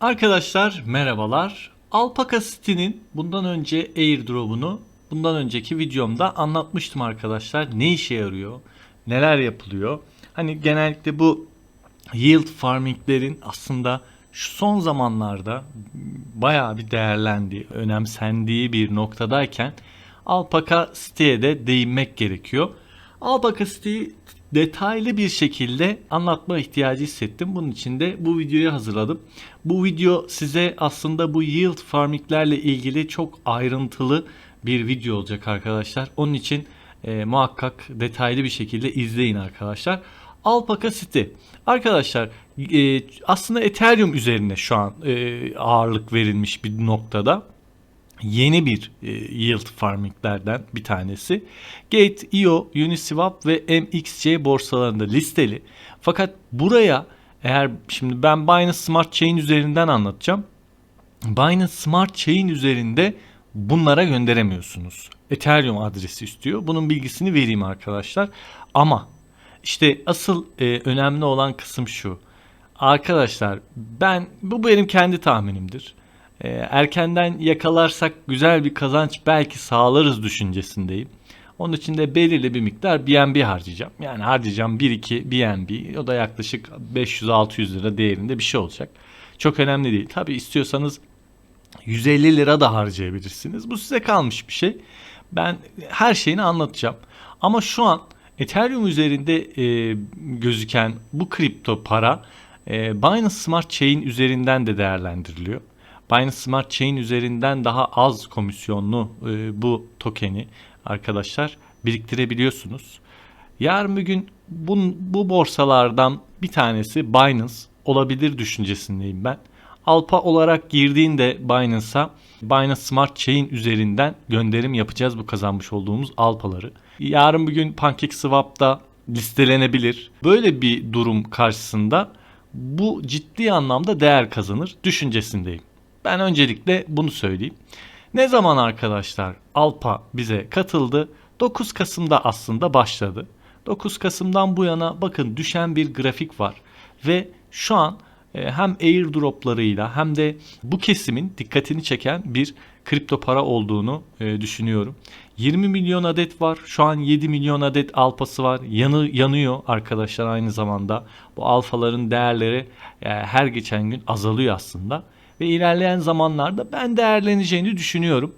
Arkadaşlar merhabalar. Alpaka City'nin bundan önce airdrop'unu bundan önceki videomda anlatmıştım arkadaşlar. Ne işe yarıyor? Neler yapılıyor? Hani genellikle bu yield farming'lerin aslında şu son zamanlarda bayağı bir değerlendiği, önemsendiği bir noktadayken Alpaka City'ye de değinmek gerekiyor. Alpaka City'yi detaylı bir şekilde anlatma ihtiyacı hissettim. Bunun için de bu videoyu hazırladım. Bu video size aslında bu yield farminglerle ilgili çok ayrıntılı bir video olacak arkadaşlar. Onun için e, muhakkak detaylı bir şekilde izleyin arkadaşlar. Alpaka City. Arkadaşlar e, aslında Ethereum üzerine şu an e, ağırlık verilmiş bir noktada yeni bir e, yield farminglerden bir tanesi. Gate, IO, Uniswap ve MXC borsalarında listeli. Fakat buraya eğer şimdi ben Binance Smart Chain üzerinden anlatacağım. Binance Smart Chain üzerinde bunlara gönderemiyorsunuz. Ethereum adresi istiyor. Bunun bilgisini vereyim arkadaşlar. Ama işte asıl e, önemli olan kısım şu. Arkadaşlar ben bu benim kendi tahminimdir. E, erkenden yakalarsak güzel bir kazanç belki sağlarız düşüncesindeyim. Onun için de belirli bir miktar BNB harcayacağım. Yani harcayacağım 1-2 BNB. O da yaklaşık 500-600 lira değerinde bir şey olacak. Çok önemli değil. Tabi istiyorsanız 150 lira da harcayabilirsiniz. Bu size kalmış bir şey. Ben her şeyini anlatacağım. Ama şu an Ethereum üzerinde e, gözüken bu kripto para e, Binance Smart Chain üzerinden de değerlendiriliyor. Binance Smart Chain üzerinden daha az komisyonlu e, bu tokeni arkadaşlar biriktirebiliyorsunuz. Yarın bir gün bu, bu borsalardan bir tanesi Binance olabilir düşüncesindeyim ben. Alpa olarak girdiğinde Binance'a Binance Smart Chain üzerinden gönderim yapacağız bu kazanmış olduğumuz alpaları. Yarın bir gün PancakeSwap'ta listelenebilir. Böyle bir durum karşısında bu ciddi anlamda değer kazanır düşüncesindeyim. Ben öncelikle bunu söyleyeyim. Ne zaman arkadaşlar Alpa bize katıldı? 9 Kasım'da aslında başladı. 9 Kasım'dan bu yana bakın düşen bir grafik var ve şu an e, hem airdroplarıyla hem de bu kesimin dikkatini çeken bir kripto para olduğunu e, düşünüyorum. 20 milyon adet var. Şu an 7 milyon adet alpası var. Yanı yanıyor arkadaşlar aynı zamanda. Bu alfaların değerleri e, her geçen gün azalıyor aslında ve ilerleyen zamanlarda ben değerleneceğini düşünüyorum.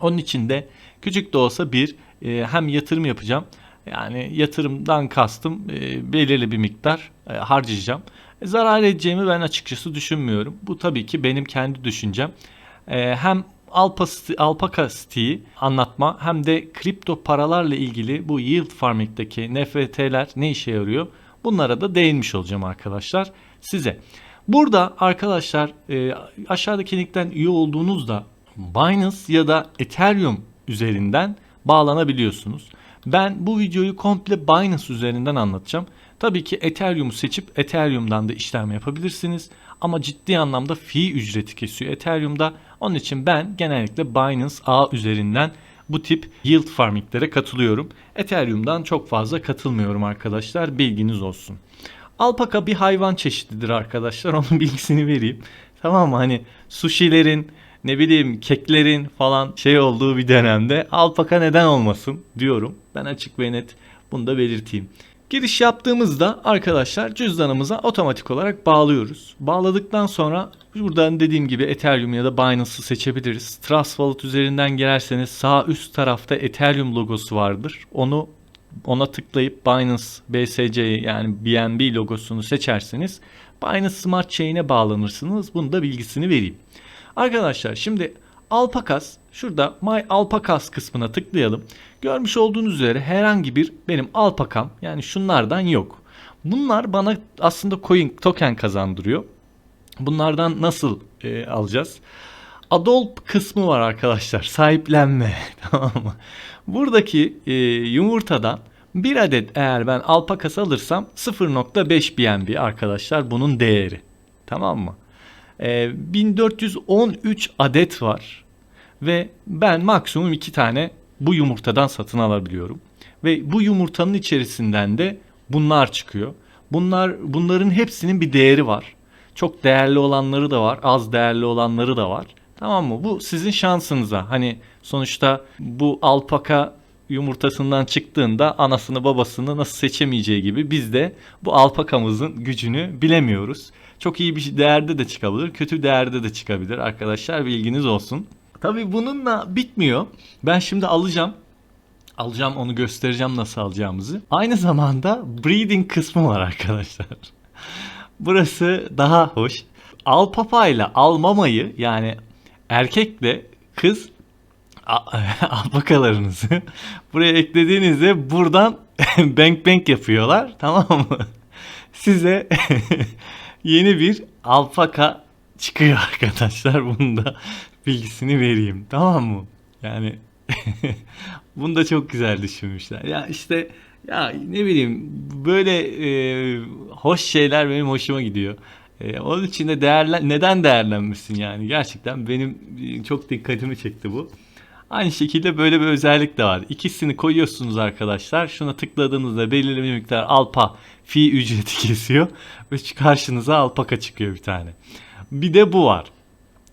Onun için de küçük de olsa bir e, hem yatırım yapacağım. Yani yatırımdan kastım e, belirli bir miktar e, harcayacağım. E, zarar edeceğimi ben açıkçası düşünmüyorum. Bu tabii ki benim kendi düşüncem. E, hem Alpaka City'yi anlatma hem de kripto paralarla ilgili bu yield farming'daki NFT'ler ne işe yarıyor? Bunlara da değinmiş olacağım arkadaşlar size. Burada arkadaşlar e, aşağıdaki linkten üye olduğunuzda Binance ya da Ethereum üzerinden bağlanabiliyorsunuz. Ben bu videoyu komple Binance üzerinden anlatacağım. Tabii ki Ethereum'u seçip Ethereum'dan da işlem yapabilirsiniz. Ama ciddi anlamda fee ücreti kesiyor Ethereum'da. Onun için ben genellikle Binance A üzerinden bu tip yield farminglere katılıyorum. Ethereum'dan çok fazla katılmıyorum arkadaşlar. Bilginiz olsun. Alpaka bir hayvan çeşididir arkadaşlar. Onun bilgisini vereyim. Tamam mı? Hani sushilerin ne bileyim keklerin falan şey olduğu bir dönemde alpaka neden olmasın diyorum. Ben açık ve net bunu da belirteyim. Giriş yaptığımızda arkadaşlar cüzdanımıza otomatik olarak bağlıyoruz. Bağladıktan sonra buradan dediğim gibi Ethereum ya da Binance'ı seçebiliriz. Trust Wallet üzerinden gelerseniz sağ üst tarafta Ethereum logosu vardır. Onu ona tıklayıp Binance BSC yani BNB logosunu seçerseniz Binance Smart Chain'e bağlanırsınız. Bunu da bilgisini vereyim. Arkadaşlar şimdi Alpakas şurada My Alpakas kısmına tıklayalım. Görmüş olduğunuz üzere herhangi bir benim alpakam yani şunlardan yok. Bunlar bana aslında coin token kazandırıyor. Bunlardan nasıl e, alacağız? Adopt kısmı var arkadaşlar. Sahiplenme. tamam mı? Buradaki e, yumurtadan bir adet eğer ben alpakas alırsam 0.5 BNB arkadaşlar bunun değeri. Tamam mı? E, 1413 adet var. Ve ben maksimum 2 tane bu yumurtadan satın alabiliyorum. Ve bu yumurtanın içerisinden de bunlar çıkıyor. Bunlar bunların hepsinin bir değeri var. Çok değerli olanları da var, az değerli olanları da var. Tamam mı? Bu sizin şansınıza. Hani sonuçta bu alpaka yumurtasından çıktığında anasını babasını nasıl seçemeyeceği gibi biz de bu alpakamızın gücünü bilemiyoruz. Çok iyi bir değerde de çıkabilir, kötü değerde de çıkabilir arkadaşlar bilginiz olsun. Tabii bununla bitmiyor. Ben şimdi alacağım. Alacağım onu göstereceğim nasıl alacağımızı. Aynı zamanda breeding kısmı var arkadaşlar. Burası daha hoş. Al papayla al mamayı yani erkekle kız alpakalarınızı buraya eklediğinizde buradan bank bank yapıyorlar tamam mı? Size yeni bir alpaka çıkıyor arkadaşlar. Bunun da bilgisini vereyim tamam mı? Yani bunu da çok güzel düşünmüşler. Ya işte ya ne bileyim böyle e, hoş şeyler benim hoşuma gidiyor. E, onun için de değerlen neden değerlenmişsin yani gerçekten benim e, çok dikkatimi çekti bu. Aynı şekilde böyle bir özellik de var. İkisini koyuyorsunuz arkadaşlar. Şuna tıkladığınızda belirli bir miktar alpa fi ücreti kesiyor ve karşınıza alpaka çıkıyor bir tane. Bir de bu var.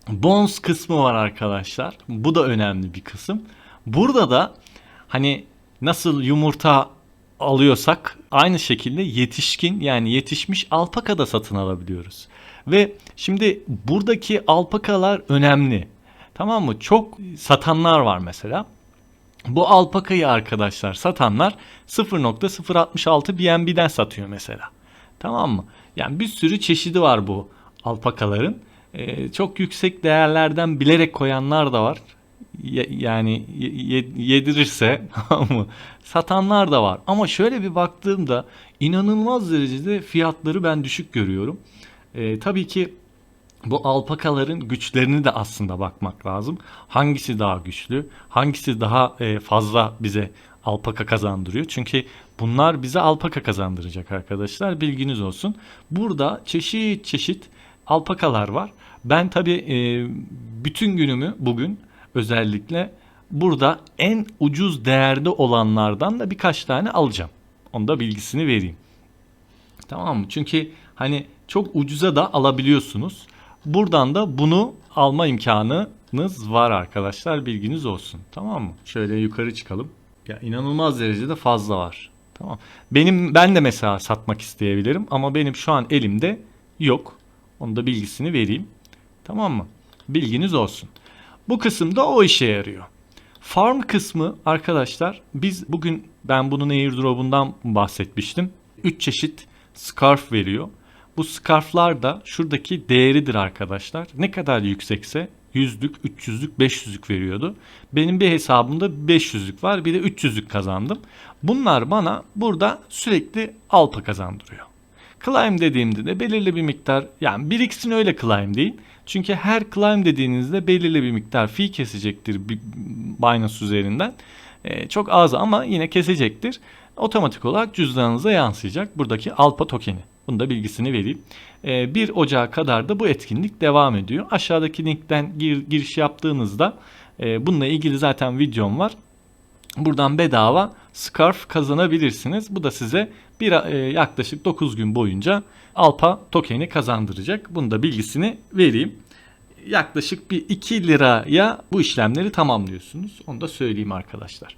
Bones kısmı var arkadaşlar. Bu da önemli bir kısım. Burada da hani nasıl yumurta alıyorsak aynı şekilde yetişkin yani yetişmiş alpaka da satın alabiliyoruz. Ve şimdi buradaki alpakalar önemli. Tamam mı? Çok satanlar var mesela. Bu alpakayı arkadaşlar satanlar 0.066 BNB'den satıyor mesela. Tamam mı? Yani bir sürü çeşidi var bu alpakaların. Ee, çok yüksek değerlerden bilerek koyanlar da var. Yani ye- yedirirse mı? Satanlar da var. Ama şöyle bir baktığımda inanılmaz derecede fiyatları ben düşük görüyorum. Ee, tabii ki bu alpakaların güçlerini de aslında bakmak lazım. Hangisi daha güçlü, hangisi daha e, fazla bize alpaka kazandırıyor. Çünkü bunlar bize alpaka kazandıracak arkadaşlar. Bilginiz olsun. Burada çeşit çeşit alpakalar var. Ben tabii e, bütün günümü bugün özellikle burada en ucuz değerde olanlardan da birkaç tane alacağım. Onu da bilgisini vereyim. Tamam mı? Çünkü hani çok ucuza da alabiliyorsunuz. Buradan da bunu alma imkanınız var arkadaşlar. Bilginiz olsun. Tamam mı? Şöyle yukarı çıkalım. Ya inanılmaz derecede fazla var. Tamam. Benim ben de mesela satmak isteyebilirim ama benim şu an elimde yok. Onu da bilgisini vereyim. Tamam mı? Bilginiz olsun. Bu kısımda o işe yarıyor. Farm kısmı arkadaşlar biz bugün ben bunun airdrop'undan bahsetmiştim. 3 çeşit scarf veriyor. Bu scarflar da şuradaki değeridir arkadaşlar. Ne kadar yüksekse yüzlük, 300'lük, 500'lük veriyordu. Benim bir hesabımda 500'lük var bir de 300'lük kazandım. Bunlar bana burada sürekli alpa kazandırıyor. Climb dediğimde de belirli bir miktar yani biriksin öyle climb değil. Çünkü her climb dediğinizde belirli bir miktar fee kesecektir Binance üzerinden. Ee, çok az ama yine kesecektir. Otomatik olarak cüzdanınıza yansıyacak buradaki Alpa tokeni. Bunu da bilgisini vereyim. Ee, 1 Ocağı kadar da bu etkinlik devam ediyor. Aşağıdaki linkten gir- giriş yaptığınızda e, bununla ilgili zaten videom var. Buradan bedava scarf kazanabilirsiniz. Bu da size bir e, yaklaşık 9 gün boyunca Alpa tokeni kazandıracak. Bunu da bilgisini vereyim. Yaklaşık bir 2 liraya bu işlemleri tamamlıyorsunuz. Onu da söyleyeyim arkadaşlar.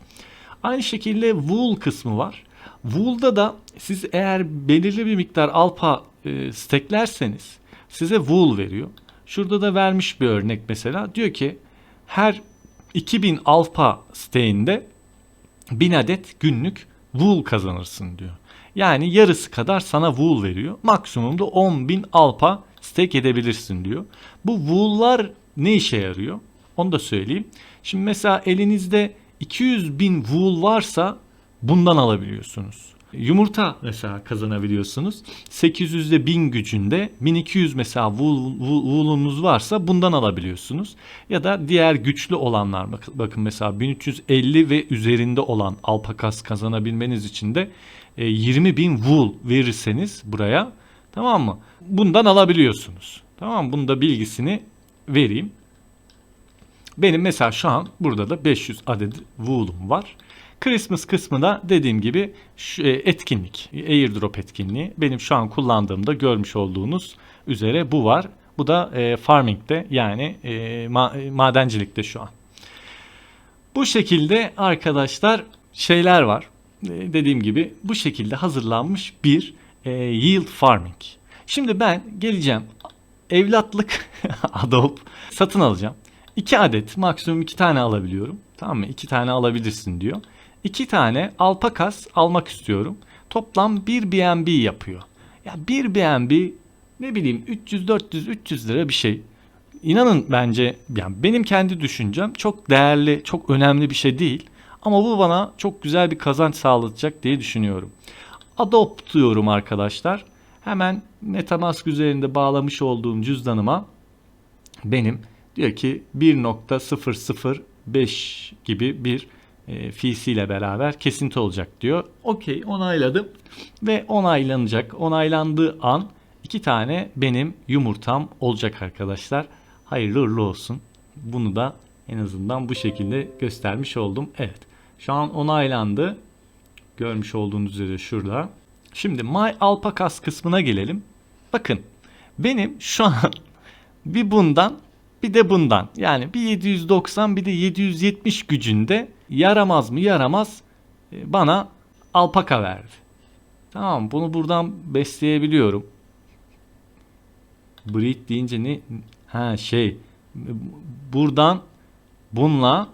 Aynı şekilde wool kısmı var. Wool'da da siz eğer belirli bir miktar alpa e, steklerseniz size wool veriyor. Şurada da vermiş bir örnek mesela. Diyor ki her 2000 alfa steğinde 1000 adet günlük wool kazanırsın diyor. Yani yarısı kadar sana wool veriyor. Maksimumda 10.000 alpa stake edebilirsin diyor. Bu wool'lar ne işe yarıyor? Onu da söyleyeyim. Şimdi mesela elinizde 200 bin wool varsa bundan alabiliyorsunuz. Yumurta mesela kazanabiliyorsunuz. 800'de 1000 gücünde 1200 mesela wool, wool, wool'unuz varsa bundan alabiliyorsunuz. Ya da diğer güçlü olanlar bak- bakın mesela 1350 ve üzerinde olan alpakas kazanabilmeniz için de e, 20 bin wool verirseniz buraya tamam mı? Bundan alabiliyorsunuz. Tamam mı? Bunun da bilgisini vereyim. Benim mesela şu an burada da 500 adet wool'um var. Christmas kısmında dediğim gibi e, etkinlik, airdrop etkinliği. Benim şu an kullandığımda görmüş olduğunuz üzere bu var. Bu da e, farming'de yani e, ma- e, madencilikte şu an. Bu şekilde arkadaşlar şeyler var. E, dediğim gibi bu şekilde hazırlanmış bir e, yield farming. Şimdi ben geleceğim evlatlık Adobe satın alacağım. 2 adet maksimum 2 tane alabiliyorum. Tamam mı? 2 tane alabilirsin diyor. 2 tane alpakas almak istiyorum. Toplam 1 BNB yapıyor. Ya 1 BNB ne bileyim 300 400 300 lira bir şey. İnanın bence yani benim kendi düşüncem çok değerli, çok önemli bir şey değil. Ama bu bana çok güzel bir kazanç sağlatacak diye düşünüyorum. Adopt diyorum arkadaşlar. Hemen Metamask üzerinde bağlamış olduğum cüzdanıma benim diyor ki 1.005 gibi bir e, fees ile beraber kesinti olacak diyor. Okey onayladım ve onaylanacak. Onaylandığı an iki tane benim yumurtam olacak arkadaşlar. Hayırlı uğurlu olsun. Bunu da en azından bu şekilde göstermiş oldum. Evet. Şu an onaylandı. Görmüş olduğunuz üzere şurada. Şimdi My Alpacas kısmına gelelim. Bakın benim şu an bir bundan bir de bundan yani bir 790 bir de 770 gücünde yaramaz mı yaramaz e, bana alpaka verdi. Tamam bunu buradan besleyebiliyorum. Breed deyince ne? Ha şey buradan bununla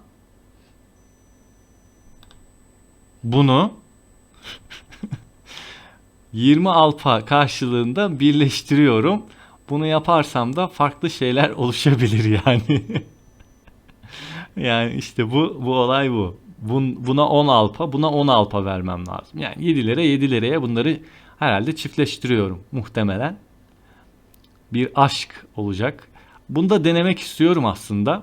bunu 20 alfa karşılığında birleştiriyorum. Bunu yaparsam da farklı şeyler oluşabilir yani. yani işte bu bu olay bu. Bun, buna 10 alfa, buna 10 alfa vermem lazım. Yani 7'lere 7'lere bunları herhalde çiftleştiriyorum muhtemelen. Bir aşk olacak. Bunu da denemek istiyorum aslında.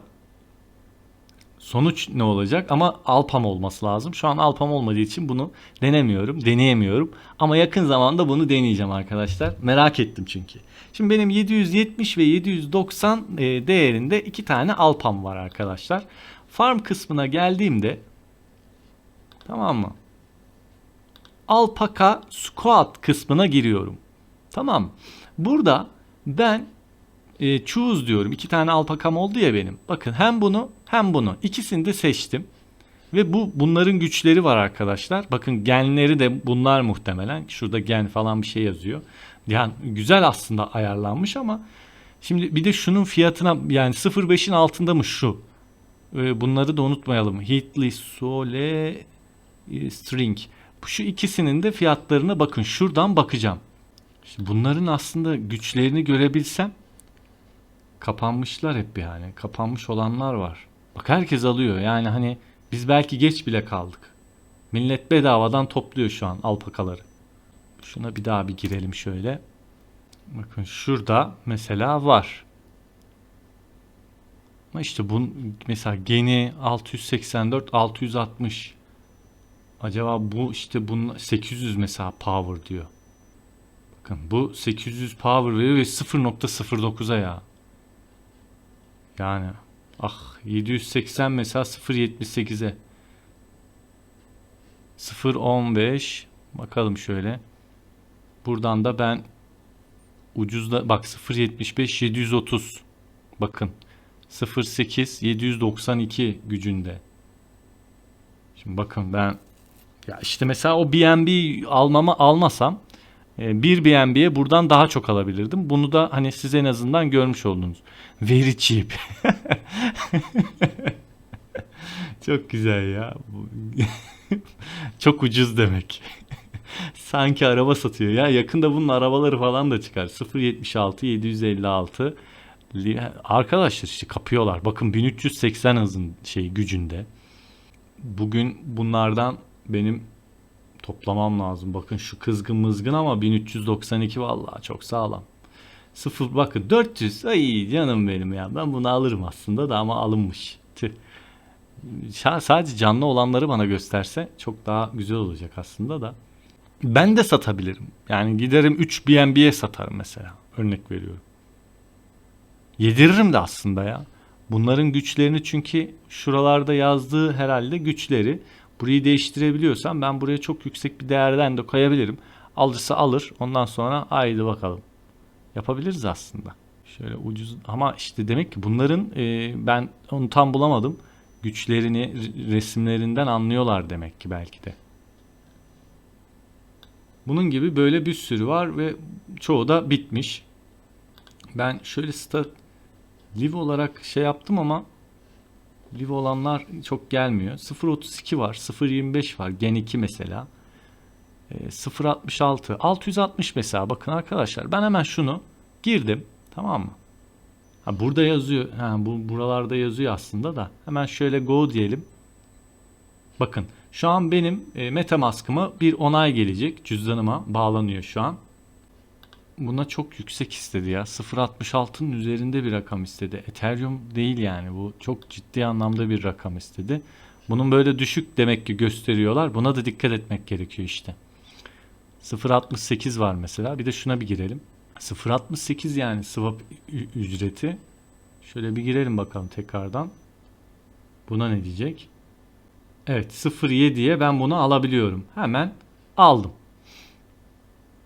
Sonuç ne olacak? Ama alpam olması lazım. Şu an alpam olmadığı için bunu denemiyorum, deneyemiyorum. Ama yakın zamanda bunu deneyeceğim arkadaşlar. Merak ettim çünkü. Şimdi benim 770 ve 790 e, değerinde iki tane alpam var arkadaşlar. Farm kısmına geldiğimde tamam mı? Alpaka squat kısmına giriyorum. Tamam. Burada ben e, choose diyorum. İki tane alpakam oldu ya benim. Bakın hem bunu hem bunu. İkisini de seçtim. Ve bu bunların güçleri var arkadaşlar. Bakın genleri de bunlar muhtemelen. Şurada gen falan bir şey yazıyor. Yani güzel aslında ayarlanmış ama şimdi bir de şunun fiyatına yani 0.5'in altında mı şu? Ee, bunları da unutmayalım. Hitli Sole e, String. Şu ikisinin de fiyatlarına bakın. Şuradan bakacağım. Şimdi bunların aslında güçlerini görebilsem kapanmışlar hep yani. Kapanmış olanlar var. Bak herkes alıyor. Yani hani biz belki geç bile kaldık. Millet bedavadan topluyor şu an alpakaları. Şuna bir daha bir girelim şöyle. Bakın şurada mesela var. Ama işte bu mesela geni 684 660. Acaba bu işte bunun 800 mesela power diyor. Bakın bu 800 power veriyor ve 0.09'a ya. Yani ah 780 mesela 0.78'e. 0.15 bakalım şöyle. Buradan da ben ucuzda bak 0.75 730 bakın 0.8 792 gücünde. Şimdi bakın ben ya işte mesela o BNB almama almasam bir BNB'ye buradan daha çok alabilirdim. Bunu da hani siz en azından görmüş oldunuz. Very cheap. çok güzel ya. çok ucuz demek. Sanki araba satıyor ya. Yakında bunun arabaları falan da çıkar. 076 756 Arkadaşlar işte kapıyorlar. Bakın 1380 hızın şey gücünde. Bugün bunlardan benim toplamam lazım. Bakın şu kızgın mızgın ama 1392 vallahi çok sağlam. Sıfır bakın 400 ay canım benim ya ben bunu alırım aslında da ama alınmış. Tüh. Sadece canlı olanları bana gösterse çok daha güzel olacak aslında da. Ben de satabilirim. Yani giderim 3 BNB'ye satarım mesela. Örnek veriyorum. Yediririm de aslında ya. Bunların güçlerini çünkü şuralarda yazdığı herhalde güçleri. Burayı değiştirebiliyorsam ben buraya çok yüksek bir değerden de koyabilirim. Alırsa alır. Ondan sonra haydi bakalım. Yapabiliriz aslında. Şöyle ucuz ama işte demek ki bunların e, ben onu tam bulamadım. Güçlerini re- resimlerinden anlıyorlar demek ki belki de. Bunun gibi böyle bir sürü var ve çoğu da bitmiş. Ben şöyle start live olarak şey yaptım ama live olanlar çok gelmiyor. 0.32 var, 0.25 var, gen 2 mesela. E, 0.66, 660 mesela bakın arkadaşlar ben hemen şunu girdim tamam mı? Ha, burada yazıyor, ha, bu buralarda yazıyor aslında da hemen şöyle go diyelim. Bakın şu an benim e, Metamask'ıma bir onay gelecek. Cüzdanıma bağlanıyor şu an. Buna çok yüksek istedi ya. 0.66'nın üzerinde bir rakam istedi. Ethereum değil yani bu çok ciddi anlamda bir rakam istedi. Bunun böyle düşük demek ki gösteriyorlar. Buna da dikkat etmek gerekiyor işte. 0.68 var mesela. Bir de şuna bir girelim. 0.68 yani swap ücreti. Şöyle bir girelim bakalım tekrardan. Buna ne diyecek? Evet 0.7'ye ben bunu alabiliyorum. Hemen aldım.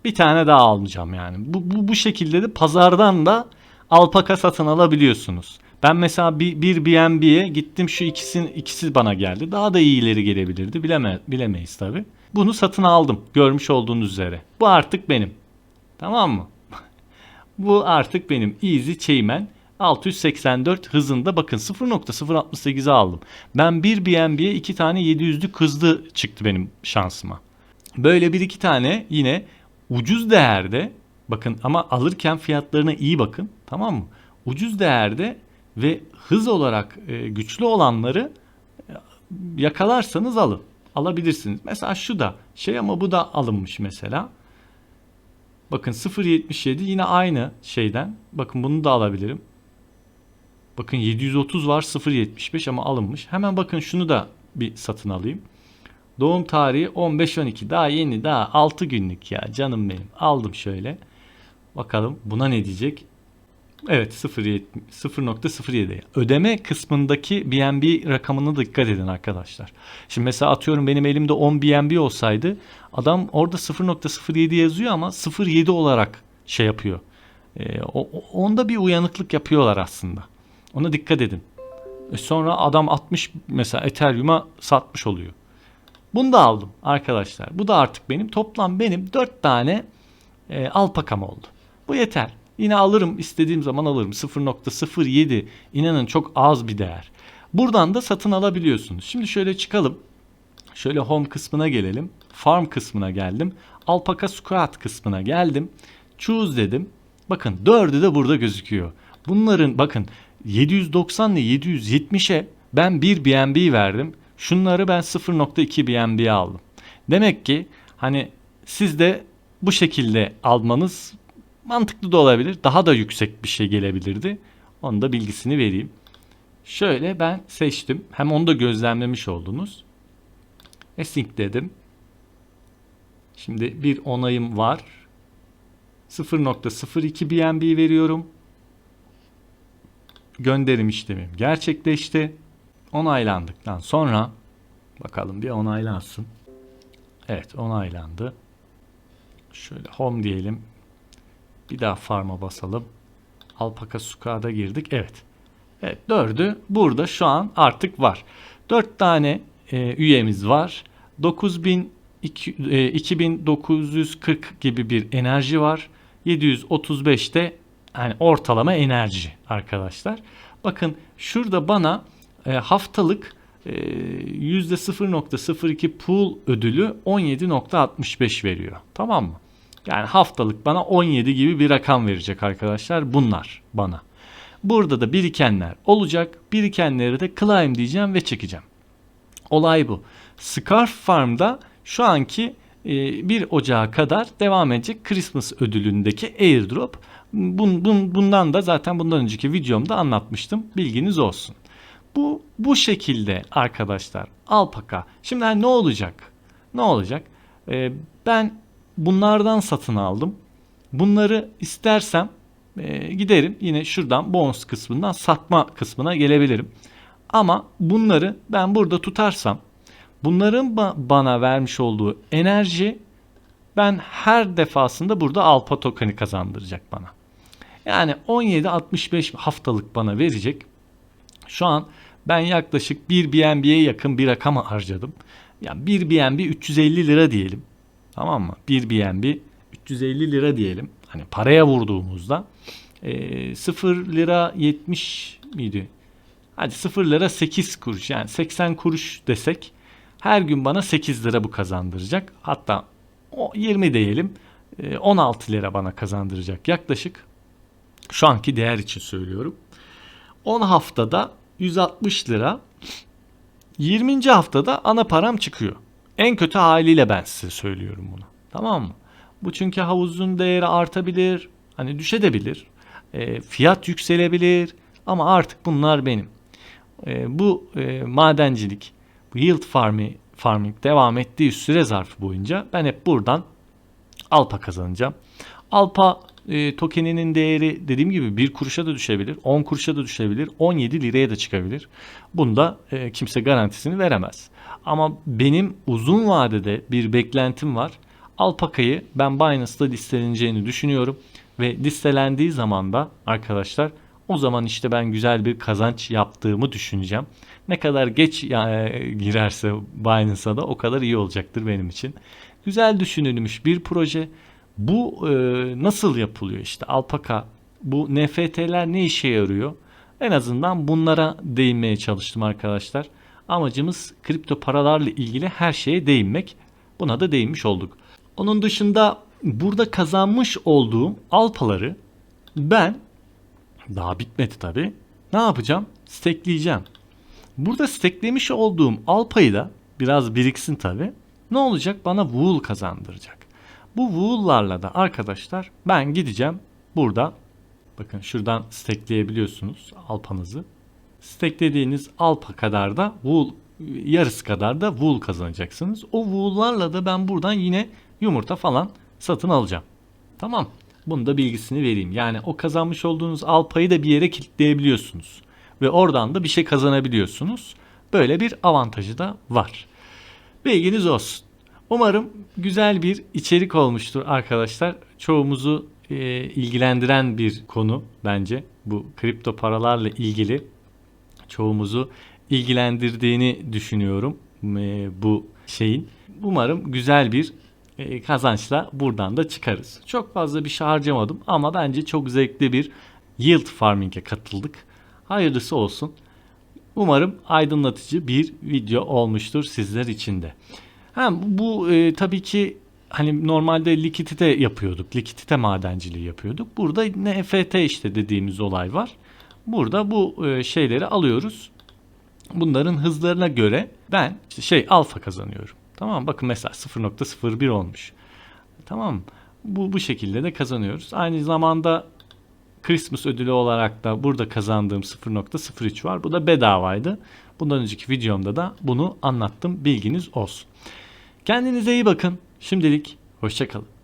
Bir tane daha almayacağım yani. Bu, bu, bu şekilde de pazardan da alpaka satın alabiliyorsunuz. Ben mesela bir, bir BNB'ye gittim şu ikisinin ikisi bana geldi. Daha da iyileri gelebilirdi. Bileme, bilemeyiz tabi. Bunu satın aldım. Görmüş olduğunuz üzere. Bu artık benim. Tamam mı? Bu artık benim Easy Chainman 684 hızında bakın 0.068'e aldım. Ben bir BNB'ye iki tane 700'lük hızlı çıktı benim şansıma. Böyle bir iki tane yine ucuz değerde bakın ama alırken fiyatlarına iyi bakın tamam mı? Ucuz değerde ve hız olarak e, güçlü olanları e, yakalarsanız alın. Alabilirsiniz. Mesela şu da şey ama bu da alınmış mesela. Bakın 0.77 yine aynı şeyden. Bakın bunu da alabilirim. Bakın 730 var 0.75 ama alınmış. Hemen bakın şunu da bir satın alayım. Doğum tarihi 15-12 daha yeni daha 6 günlük ya canım benim. Aldım şöyle. Bakalım buna ne diyecek? Evet 0.7 0.07. Ödeme kısmındaki BNB rakamına dikkat edin arkadaşlar. Şimdi mesela atıyorum benim elimde 10 BNB olsaydı adam orada 0.07 yazıyor ama 0.7 olarak şey yapıyor. O, o- onda bir uyanıklık yapıyorlar aslında. Ona dikkat edin. E sonra adam 60 mesela Ethereum'a satmış oluyor. Bunu da aldım arkadaşlar. Bu da artık benim. Toplam benim 4 tane e, alpakam oldu. Bu yeter. Yine alırım istediğim zaman alırım. 0.07 inanın çok az bir değer. Buradan da satın alabiliyorsunuz. Şimdi şöyle çıkalım. Şöyle home kısmına gelelim. Farm kısmına geldim. Alpaka Squad kısmına geldim. Choose dedim. Bakın dördü de burada gözüküyor. Bunların bakın 790 ile 770'e ben 1 BNB verdim. Şunları ben 0.2 BNB aldım. Demek ki hani siz de bu şekilde almanız mantıklı da olabilir. Daha da yüksek bir şey gelebilirdi. Onun da bilgisini vereyim. Şöyle ben seçtim. Hem onu da gözlemlemiş oldunuz. Async dedim. Şimdi bir onayım var. 0.02 BNB veriyorum. Gönderim işlemim gerçekleşti. Onaylandıktan sonra bakalım bir onaylansın. Evet onaylandı. Şöyle home diyelim. Bir daha farm'a basalım. Alpaka Suka'da girdik. Evet. Evet dördü burada şu an artık var. Dört tane e, üyemiz var. 9000 iki- e, 2940 gibi bir enerji var. 735 de yani ortalama enerji arkadaşlar. Bakın şurada bana haftalık e, %0.02 pool ödülü 17.65 veriyor. Tamam mı? Yani haftalık bana 17 gibi bir rakam verecek arkadaşlar bunlar bana. Burada da birikenler olacak. Birikenleri de climb diyeceğim ve çekeceğim. Olay bu. Scarf Farm'da şu anki e, 1 Ocağı kadar devam edecek Christmas ödülündeki airdrop. Bun, bun, bundan da zaten bundan önceki videomda anlatmıştım. Bilginiz olsun. Bu bu şekilde arkadaşlar alpaka. Şimdi hani ne olacak? Ne olacak? Ee, ben bunlardan satın aldım. Bunları istersem e, giderim yine şuradan bonus kısmından satma kısmına gelebilirim. Ama bunları ben burada tutarsam bunların ba- bana vermiş olduğu enerji ben her defasında burada alpa token'i kazandıracak bana. Yani 17.65 haftalık bana verecek. Şu an ben yaklaşık 1 BNB'ye yakın bir rakam harcadım. Yani 1 BNB 350 lira diyelim. Tamam mı? 1 BNB 350 lira diyelim. Hani paraya vurduğumuzda e, 0 lira 70 miydi? Hadi 0 lira 8 kuruş yani 80 kuruş desek her gün bana 8 lira bu kazandıracak. Hatta o 20 diyelim e, 16 lira bana kazandıracak yaklaşık. Şu anki değer için söylüyorum. 10 haftada 160 lira. 20. haftada ana param çıkıyor. En kötü haliyle ben size söylüyorum bunu. Tamam mı? Bu çünkü havuzun değeri artabilir, hani düşebilir. E, fiyat yükselebilir ama artık bunlar benim. E, bu e, madencilik, bu yield farming, farming devam ettiği süre zarfı boyunca ben hep buradan alpa kazanacağım. Alpa e, tokeninin değeri dediğim gibi 1 kuruşa da düşebilir, 10 kuruşa da düşebilir, 17 liraya da çıkabilir. Bunda e, kimse garantisini veremez. Ama benim uzun vadede bir beklentim var. Alpaka'yı ben Binance'da listeleneceğini düşünüyorum. Ve listelendiği zaman da arkadaşlar o zaman işte ben güzel bir kazanç yaptığımı düşüneceğim. Ne kadar geç e, girerse Binance'a da o kadar iyi olacaktır benim için. Güzel düşünülmüş bir proje. Bu e, nasıl yapılıyor işte Alpaka bu NFT'ler ne işe yarıyor? En azından bunlara değinmeye çalıştım arkadaşlar. Amacımız kripto paralarla ilgili her şeye değinmek. Buna da değinmiş olduk. Onun dışında burada kazanmış olduğum alpaları ben daha bitmedi tabi. Ne yapacağım? Stekleyeceğim. Burada steklemiş olduğum alpayı da biraz biriksin tabi. Ne olacak? Bana wool kazandıracak. Bu wool'larla da arkadaşlar ben gideceğim burada bakın şuradan stekleyebiliyorsunuz alpanızı. Steklediğiniz alpa kadar da wool yarısı kadar da wool kazanacaksınız. O wool'larla da ben buradan yine yumurta falan satın alacağım. Tamam. Bunu da bilgisini vereyim. Yani o kazanmış olduğunuz alpayı da bir yere kilitleyebiliyorsunuz. Ve oradan da bir şey kazanabiliyorsunuz. Böyle bir avantajı da var. Bilginiz olsun. Umarım güzel bir içerik olmuştur arkadaşlar. Çoğumuzu e, ilgilendiren bir konu bence. Bu kripto paralarla ilgili çoğumuzu ilgilendirdiğini düşünüyorum e, bu şeyin. Umarım güzel bir e, kazançla buradan da çıkarız. Çok fazla bir şey harcamadım ama bence çok zevkli bir yield farming'e katıldık. Hayırlısı olsun. Umarım aydınlatıcı bir video olmuştur sizler için de. Ha, bu e, tabii ki hani normalde likidite yapıyorduk. Likidite madenciliği yapıyorduk. Burada NFT işte dediğimiz olay var. Burada bu e, şeyleri alıyoruz. Bunların hızlarına göre ben işte şey alfa kazanıyorum. Tamam? Bakın mesela 0.01 olmuş. Tamam? Bu, bu şekilde de kazanıyoruz. Aynı zamanda Christmas ödülü olarak da burada kazandığım 0.03 var. Bu da bedavaydı. Bundan önceki videomda da bunu anlattım. Bilginiz olsun. Kendinize iyi bakın. Şimdilik hoşçakalın.